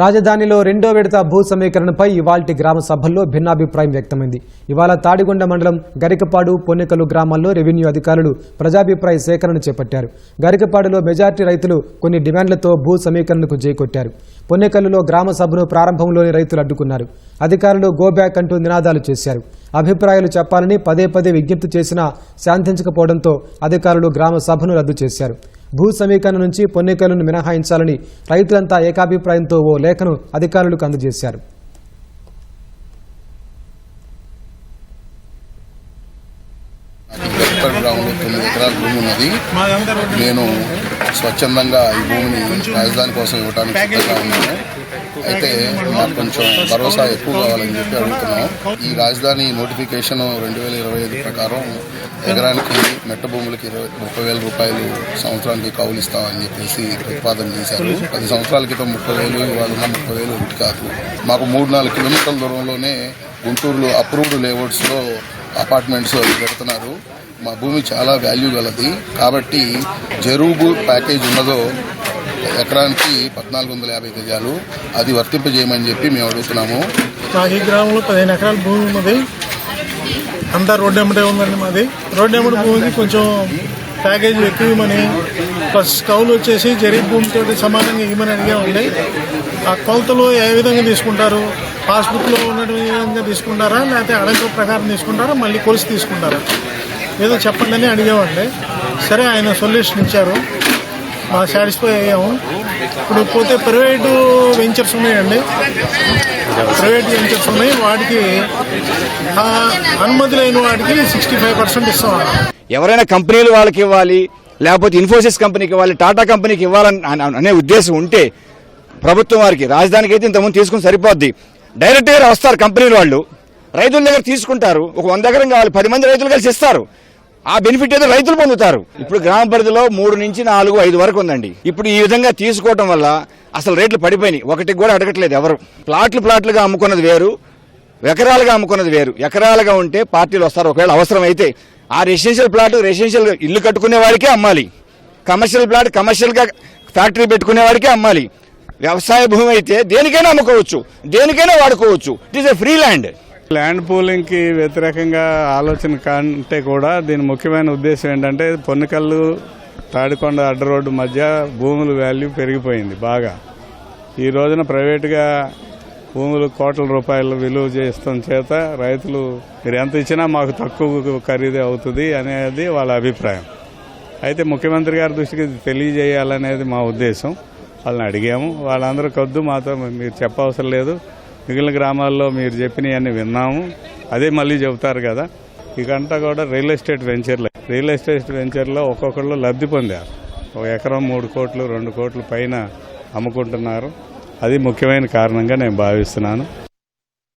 రాజధానిలో రెండో విడత భూ సమీకరణపై ఇవాల్టి గ్రామ సభల్లో భిన్నాభిప్రాయం వ్యక్తమైంది. ఇవాళ తాడిగొండ మండలం గరికపాడు పొన్నెకలు గ్రామాల్లో రెవెన్యూ అధికారులు ప్రజాభిప్రాయ సేకరణ చేపట్టారు. గరికపాడులో మెజార్టీ రైతులు కొన్ని డిమాండ్లతో భూ సమీకరణకు జైకొట్టారు పొన్నెకల్లులో గ్రామ సభను ప్రారంభంలోని రైతులు అడ్డుకున్నారు. అధికారులు గోబ్యాక్ అంటూ నినాదాలు చేశారు. అభిప్రాయాలు చెప్పాలని పదే పదే విజ్ఞప్తి చేసినా శాంతించకపోవడంతో అధికారులు గ్రామ సభను రద్దు చేశారు. భూ సమీకరణ నుంచి పొన్నికలను మినహాయించాలని రైతులంతా ఏకాభిప్రాయంతో ఓ లేఖను అధికారులకు అందజేశారు. తొమ్మిది ఎకరాల భూమి ఉన్నది. నేను స్వచ్ఛందంగా ఈ భూమిని రాజధాని కోసం ఇవ్వడానికి సిద్ధంగా ఉన్నాను. అయితే మాకు కొంచెం భరోసా ఎక్కువ కావాలని చెప్పి అడుగుతున్నాం. ఈ రాజధాని నోటిఫికేషన్ రెండు వేల ఇరవై ఐదు ప్రకారం ఎకరానికి మెట్ట భూములకి ఇరవై ముప్పై వేల రూపాయలు సంవత్సరానికి కౌలు ఇస్తామని చెప్పేసి ప్రతిపాదన చేశారు. పది సంవత్సరాల క్రితం ముప్పై వేలు ఇవాళ ముప్పై వేలు ఒకటి కాదు. మాకు మూడు నాలుగు కిలోమీటర్ల దూరంలోనే గుంటూరులో అప్రూవ్డ్ లేఅవుట్స్లో అపార్ట్మెంట్స్ అవి పెడుతున్నారు. మా భూమి చాలా వాల్యూ గలది. కాబట్టి జరువు ప్యాకేజ్ ఉన్నదో ఎకరానికి పద్నాలుగు వందల యాభై గజాలు. అది వర్తింపజేయమని చెప్పి మేము అడుగుతున్నాము. మాకు ఈ గ్రామంలో పదిహేను ఎకరాల భూమి ఉన్నది. అంతా రోడ్డు ఎమ్మటే ఉందండి మాది. రోడ్డు ఎమ్మటి భూమికి కొంచెం ప్యాకేజ్ ఎక్కువ ఇవ్వమని ప్లస్ కౌలు వచ్చేసి జరిగి భూమితో సమానంగా ఇవ్వమని అడిగామండి. ఆ కొలతలు ఏ విధంగా తీసుకుంటారు? పాస్బుక్లో ఉన్నటువంటి విధంగా తీసుకుంటారా? లేకపోతే అడంకుల ప్రకారం తీసుకుంటారా? మళ్ళీ కొలిసి తీసుకుంటారా? ఏదో చెప్పండి అని అడిగామండి. సరే ఆయన సొల్యూషన్ ఇచ్చారు. బాగా సాటిస్ఫై అయ్యాము. ఇప్పుడు పోతే ప్రైవేటు వెంచర్స్ ఉన్నాయండి. ప్రైవేట్ వెంచర్స్ ఉన్నాయి. వాటికి అనుమతి లేని వాటికి సిక్స్టీ ఫైవ్ పర్సెంట్ ఇస్తాం ఎవరైనా కంపెనీలు వాళ్ళకి ఇవ్వాలి లేకపోతే ఇన్ఫోసిస్ కంపెనీకి ఇవ్వాలి టాటా కంపెనీకి ఇవ్వాలని అనే ఉద్దేశం ఉంటే ప్రభుత్వం వారికి రాజధానికి అయితే ఇంతకుముందు తీసుకుని సరిపోద్ది. డైరెక్ట్గా వస్తారు కంపెనీల వాళ్ళు. రైతుల దగ్గర తీసుకుంటారు. ఒక వంద ఎకరం కావాలి పది మంది రైతులు కలిసి ఇస్తారు. ఆ బెనిఫిట్ అయితే రైతులు పొందుతారు. ఇప్పుడు గ్రామ పరిధిలో మూడు నుంచి నాలుగు ఐదు వరకు ఉందండి. ఇప్పుడు ఈ విధంగా తీసుకోవటం వల్ల అసలు రేట్లు పడిపోయినాయి. ఒకటికి కూడా అడగట్లేదు ఎవరు. ప్లాట్లు ప్లాట్లుగా అమ్ముకున్నది వేరు ఎకరాలుగా అమ్ముకున్నది వేరు. ఎకరాలుగా ఉంటే పార్టీలు వస్తారు. ఒకవేళ అవసరం అయితే ఆ రెసిడెన్షియల్ ప్లాట్ రెసిడెన్షియల్ ఇల్లు కట్టుకునే వాడికే అమ్మాలి. కమర్షియల్ ప్లాట్ కమర్షియల్గా ఫ్యాక్టరీ పెట్టుకునే వాడికే అమ్మాలి. వ్యవసాయ భూమి అయితే దేనికైనా అమ్ముకోవచ్చు. దేనికైనా వాడుకోవచ్చు. It is a free land land పూలింగ్కి వ్యతిరేకంగా ఆలోచన కంటే కూడా దీని ముఖ్యమైన ఉద్దేశం ఏంటంటే పొన్నికల్లు తాడికొండ అడ్డ రోడ్డు మధ్య భూముల వాల్యూ పెరిగిపోయింది బాగా. ఈ రోజున ప్రైవేటుగా భూములు కోట్ల రూపాయలు విలువ చేస్తాం చేత రైతులు మీరు ఎంత ఇచ్చినా మాకు తక్కువ ఖరీదే అవుతుంది అనేది వాళ్ళ అభిప్రాయం. అయితే ముఖ్యమంత్రి గారి దృష్టికి తెలియజేయాలనేది మా ఉద్దేశం. వాళ్ళని అడిగాము. వాళ్ళందరూ కొద్దు మాతో మీరు చెప్పవసరం లేదు. మిగిలిన గ్రామాల్లో మీరు చెప్పినవన్నీ విన్నాము. అదే మళ్ళీ చెబుతారు కదా. ఇకంతా కూడా రియల్ ఎస్టేట్ వెంచర్లే. రియల్ ఎస్టేట్ వెంచర్లో ఒక్కొక్కళ్ళు లబ్ధి పొందారు. ఒక ఎకరం మూడు కోట్లు రెండు కోట్ల పైన అమ్ముకుంటున్నారు. అది ముఖ్యమైన కారణంగా నేను భావిస్తున్నాను.